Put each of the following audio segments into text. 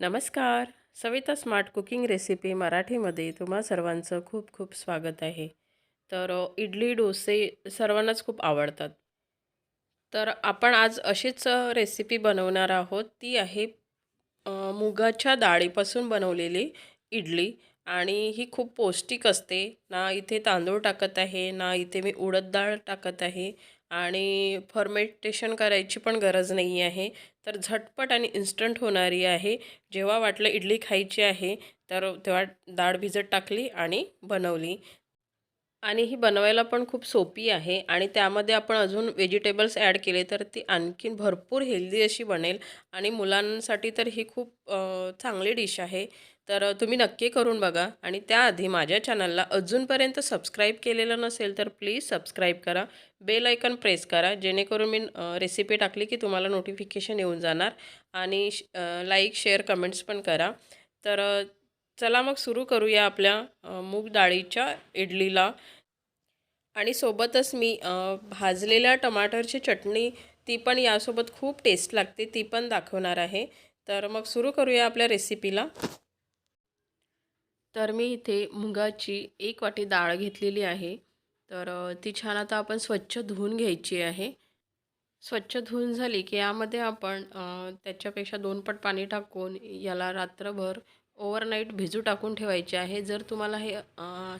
नमस्कार. Savita smart cooking recipe मराठीमध्ये तुम्हा सर्वांचं खूप खूप स्वागत आहे. तर इडली डोसे सर्वांनाच खूप आवडतात. तर आपण आज अशीच रेसिपी बनवणार आहोत. ती आहे मुगाच्या डाळीपासून बनवलेली इडली आणि ही खूप पौष्टिक असते. ना इथे तांदूळ टाकत आहे ना इथे मी उडद डाळ टाकत आहे. आणि फर्मेंटेशन करायची पण गरज नाही आहे. तर झटपट आणि इन्स्टंट होणारी आहे. जेव्हा वाटलं इडली खायची आहे तर तेव्हा डाळ भिजत टाकली आणि बनवली. आणि ही बनवायला पण खूप सोपी आहे आणि त्यामध्ये आपण अजून व्हेजिटेबल्स ॲड केले तर ती आणखीन भरपूर हेल्दी अशी बनेल. आणि मुलांसाठी तर ही खूप चांगली डिश आहे. तर तुम्ही नक्की करून बघा. आणि त्याआधी माझ्या चॅनलला अजूनपर्यंत सबस्क्राईब केलेलं नसेल तर प्लीज सबस्क्राईब करा. बेल आयकन प्रेस करा. जेणेकरून मी रेसिपी टाकली की तुम्हाला नोटिफिकेशन येऊन जाणार. आणि लाईक शेअर कमेंट्स पण करा. तर चला मग सुरू करूया आपल्या मूग डाळीच्या इडलीला. आणि सोबतच मी भाजलेल्या टमाटरची चटणी ती पण यासोबत खूप टेस्ट लागते ती पण दाखवणार आहे. तर मग सुरू करूया आपल्या रेसिपीला. तर मी इथे मुगाची एक वाटी डाळ घेतलेली आहे. तर ती छान आता आपण स्वच्छ धुवून घ्यायची आहे. स्वच्छ धुवून झाली की यामध्ये आपण त्याच्यापेक्षा दोन पट पाणी टाकून याला रात्रभर ओव्हरनाईट भिजू टाकून ठेवायचे आहे. जर तुम्हाला हे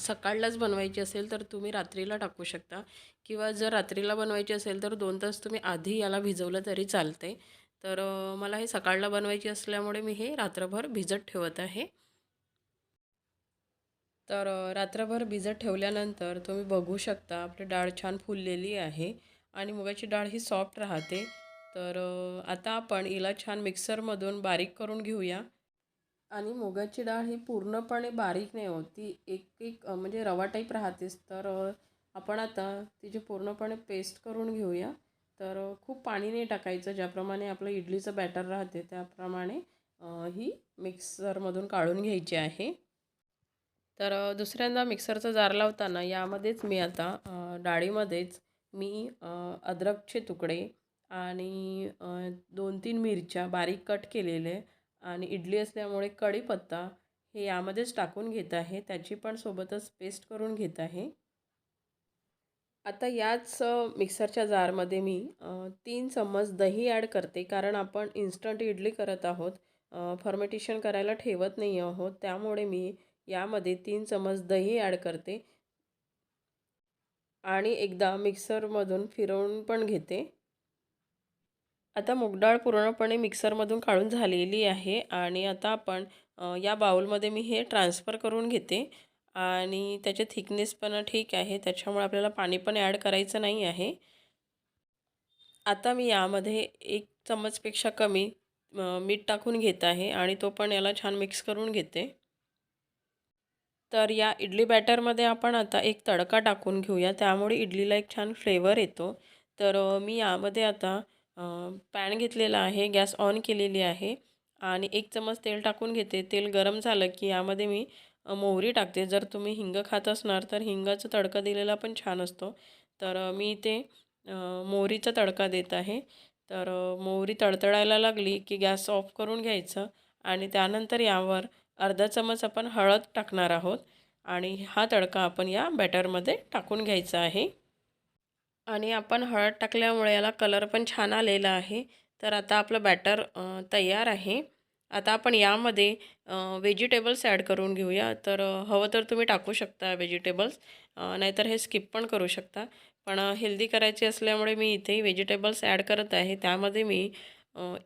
सकाळलाच बनवायची असेल तर तुम्ही रात्रीला टाकू शकता किंवा जर रात्रीला बनवायची असेल तर दोन तास तुम्ही आधी याला भिजवलं तरी चालते तर मला हे सकाळला बनवायची असल्यामुळे मी हे रात्रभर भिजत ठेवत आहे. तर रात्रभर भिजत ठेवल्यानंतर तुम्ही बघू शकता आपली डाळ छान फुललेली आहे आणि मुगाची डाळ ही सॉफ्ट राहते. तर आता आपण हिला छान मिक्सरमधून बारीक करून घेऊया. आणि मुगाची डाळ ही पूर्णपणे बारीक नाही होत. ती एक एक म्हणजे रवा टाईप राहतेच. तर आपण आता तिची पूर्णपणे पेस्ट करून घेऊया. तर खूप पाणी नाही टाकायचं. ज्याप्रमाणे आपलं इडलीचं बॅटर राहते त्याप्रमाणे ही मिक्सरमधून काढून घ्यायची आहे. तर दुसऱ्यांदा मिक्सरचा जार लावताना यामध्येच मी आता डाळीमध्येच मी अद्रकचे तुकडे आणि दोन तीन मिरच्या बारीक कट केलेले आणि इडली असल्यामुळे कढीपत्ता हे यामध्येच टाकून घेत आहे. त्याची पण सोबतच पेस्ट करून घेत आहे. आता याच मिक्सरच्या जारमध्ये मी तीन चम्मच दही ॲड करते. कारण आपण इन्स्टंट इडली करत आहोत फॉर्मेटेशन करायला ठेवत नाही आहोत. त्यामुळे मी यामध्ये तीन चम्मच दही ॲड करते. आणि एकदा मिक्सरमधून फिरवून पण घेते. आता मूगडाळ पूर्णपणे मिक्सरमधून काढून झालेली आहे आणि आता आपण या बाउलमध्ये मी हे ट्रान्सफर करून घेते आणि त्याचे थिकनेस पण ठीक आहे त्याच्यामुळे आपल्याला पाणी पण ॲड करायचं नाही आहे. आता मी यामध्ये एक चम्मचपेक्षा कमी मीठ टाकून घेत आहे आणि तो पण याला छान मिक्स करून घेते. तर या इडली बॅटरमध्ये आपण आता एक तडका टाकून घेऊया त्यामुळे इडलीला एक छान फ्लेवर येतो. तर मी यामध्ये आता पॅन घेतलेला आहे गॅस ऑन केलेली आहे आणि एक चमच तेल टाकून घेते. तेल गरम झालं की यामध्ये मी मोहरी टाकते. जर तुम्ही हिंग खात असणार तर हिंगाचा तडका दिलेला पण छान असतो. तर मी इथे मोहरीचा तडका देत आहे. तर मोहरी तडतडायला लागली की गॅस ऑफ करून घ्यायचं आणि त्यानंतर यावर अर्धा चमच आपण हळद टाकणार आहोत आणि हा तडका आपण या बॅटरमध्ये टाकून घ्यायचा आहे. आणि आपण हळद टाकल्यामुळे याला कलर पण छान आलेला आहे. तर आता आपलं बॅटर तयार आहे. आता आपण यामध्ये व्हेजिटेबल्स ॲड करून घेऊया. तर हवं तर तुम्ही टाकू शकता व्हेजिटेबल्स. नाहीतर हे स्किप पण करू शकता. पण हेल्दी करायची असल्यामुळे मी इथे व्हेजिटेबल्स ॲड करत आहे. त्यामध्ये मी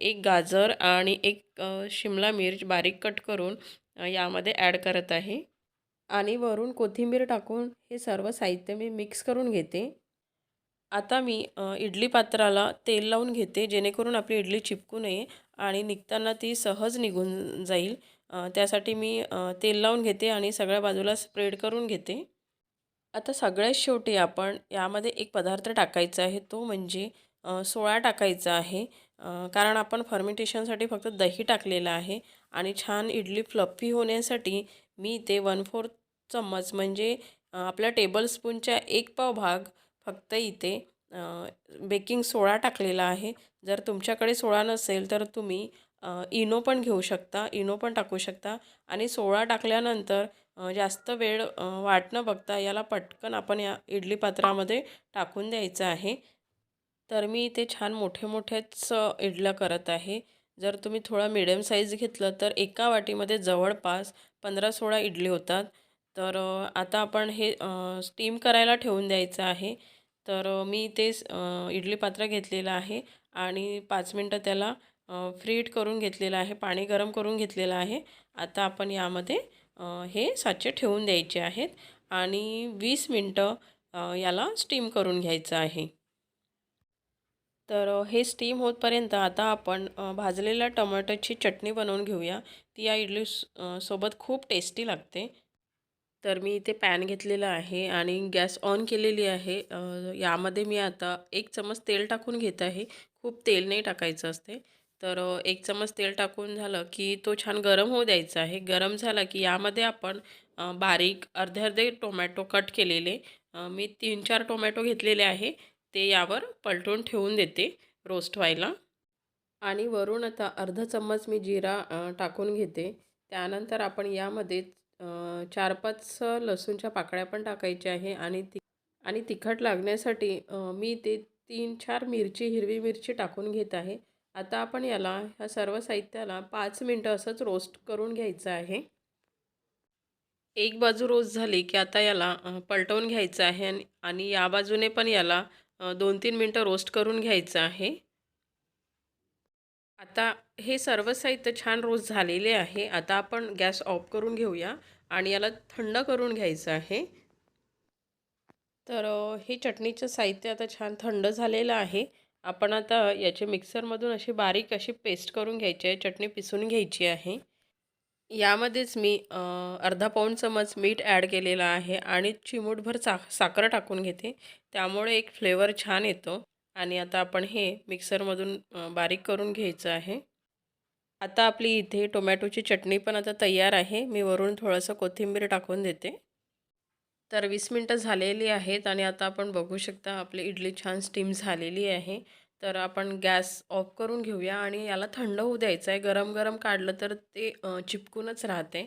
एक गाजर आणि एक शिमला मिर्च बारीक कट करून यामध्ये ॲड करत आहे. आणि वरून कोथिंबीर टाकून हे सर्व साहित्य मी मिक्स करून घेते. आता मी इडली पात्राला तेल लावून घेते जेणेकरून आपली इडली चिपकू नये आणि निघताना ती सहज निघून जाईल. त्यासाठी मी तेल लावून घेते आणि सगळ्या बाजूला स्प्रेड करून घेते. आता सगळ्यात शेवटी आपण यामध्ये एक पदार्थ टाकायचा आहे तो म्हणजे सोळा टाकायचा आहे. कारण आपण फर्मेंटेशनसाठी फक्त दही टाकलेलं आहे आणि छान इडली फ्लफी होण्यासाठी मी ते वन फोर्थ चम्मच म्हणजे आपल्या टेबलस्पूनच्या एक पाव भाग फक्त इथे बेकिंग सोळा टाकलेला आहे. जर तुमच्याकडे सोळा नसेल तर तुम्ही इनो पण घेऊ शकता इनो पण टाकू शकता. आणि सोडा टाकल्यानंतर जास्त वेळ वाटणं वाट न बघता याला पटकन आपण या इडली पात्रामध्ये टाकून द्यायचं आहे. तर मी इथे छान मोठे मोठेच इडल्या करत आहे. जर तुम्ही थोडा मिडियम साईज घेतलं तर एका वाटीमध्ये जवळपास पंधरा सोळा इडली होतात. तर आता आपण हे स्टीम करायला ठेवून द्यायचं आहे. तर मी ते इडली पात्र घेतलेलं आहे आणि पाच मिनटं त्याला फ्रीट करून घेतलेलं आहे पाणी गरम करून घेतलेलं आहे. आता आपण यामध्ये हे साचे ठेवून द्यायचे आहेत आणि वीस मिनटं याला स्टीम करून घ्यायचं आहे. तर हे स्टीम होतपर्यंत आता आपण भाजलेल्या टमाटरची चटणी बनवून घेऊया. ती या इडली सोबत खूप टेस्टी लागते. तर मी इथे पॅन घेतलेला आहे आणि गॅस ऑन केलेली आहे. यामध्ये मी आता एक चमच तेल टाकून घेत आहे. खूप तेल नाही टाकायचं असते. तर एक चमच तेल टाकून झालं की तो छान गरम होऊ द्यायचा आहे. गरम झाला की यामध्ये आपण बारीक अर्धे अर्धे टोमॅटो कट केलेले मी तीन चार टोमॅटो घेतलेले आहे. ते यावर पलटून ठेवून देते रोस्ट व्हायला. आणि वरून आता अर्धा चम्मच मी जिरा टाकून घेते. त्यानंतर आपण यामध्ये चार पाच लसूणच्या पाकळ्या पण टाकायच्या आहे आणि ती आणि तिखट लागण्यासाठी मी ते तीन चार मिरची हिरवी मिरची टाकून घेत आहे. आता आपण याला ह्या सर्व साहित्याला पाच मिनटं असंच रोस्ट करून घ्यायचं आहे. एक बाजू रोस्ट झाली की आता याला पलटवून घ्यायचं आहे आणि आणि या बाजूने पण याला दोन तीन मिनटं रोस्ट करून घ्यायचं आहे. आता हे सर्व साहित्य छान रोज झालेले आहे. आता आपण गॅस ऑफ करून घेऊया आणि याला थंड करून घ्यायचं आहे. तर हे चटणीचं साहित्य आता छान थंड झालेलं आहे. आपण आता याचे मिक्सरमधून अशी बारीक अशी पेस्ट करून घ्यायची आहे. चटणी पिसून घ्यायची आहे. यामध्येच मी अर्धा पाऊण चमच मीठ ॲड केलेलं आहे आणि चिमूटभर सा साखर टाकून घेते. त्यामुळे एक फ्लेवर छान येतो. आणि आता आपण हे मिक्सरमधून बारीक करून घ्यायचं आहे. आता आपली इथे टोमॅटोची चटणी पण आता तयार आहे. मी वरून थोडंसं कोथिंबीर टाकून देते. तर वीस मिनटं झालेली आहेत आणि आता आपण बघू शकता आपली इडली छान स्टीम झालेली आहे. तर आपण गॅस ऑफ करून घेऊया आणि याला थंड होऊ द्यायचं आहे. गरम गरम काढलं तर ते चिपकूनच राहते.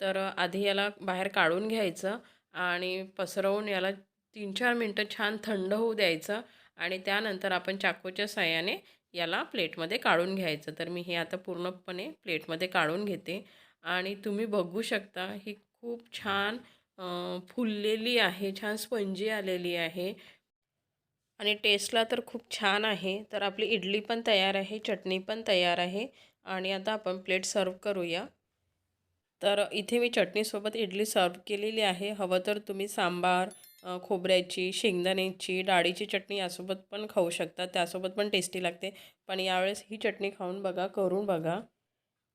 तर आधी याला बाहेर काढून घ्यायचं आणि पसरवून याला तीन चार मिनटं छान थंड होऊ द्यायचं. आणि त्यानंतर आपण चाकूच्या साह्याने याला प्लेटमध्ये काढून घ्यायचं. तर मी हे आता पूर्णपणे प्लेटमध्ये काढून घेते. आणि तुम्ही बघू शकता ही खूप छान फुललेली आहे छान स्पंजी आलेली आहे. आणि टेस्टला तर खूप छान आहे. तर आपली इडली पण तयार आहे चटणी पण तयार आहे. आणि आता आपण प्लेट सर्व करूया. तर इथे मी चटणीसोबत इडली सर्व केलेली आहे. हवं तर तुम्ही सांबार खोबऱ्याची शेंगदाण्याची डाळीची चटणी यासोबत पण खाऊ शकता. त्यासोबत पण टेस्टी लागते. पण यावेळेस ही चटणी खाऊन बघा करून बघा.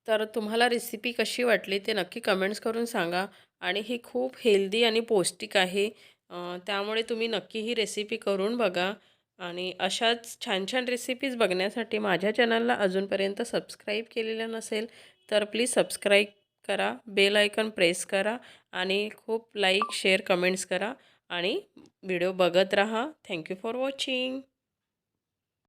तर तुम्हाला रेसिपी कशी वाटली ते नक्की कमेंट्स करून सांगा. आणि ही खूप हेल्दी आणि पौष्टिक आहे. त्यामुळे तुम्ही नक्की ही रेसिपी करून बघा. आणि अशाच छान छान रेसिपीज बघण्यासाठी माझ्या चॅनलला अजूनपर्यंत सबस्क्राईब केलेलं नसेल तर प्लीज सबस्क्राईब करा. बेल आयकन प्रेस करा. आणि खूप लाईक शेअर कमेंट्स करा. आणि व्हिडिओ बघत राहा. Thank you for watching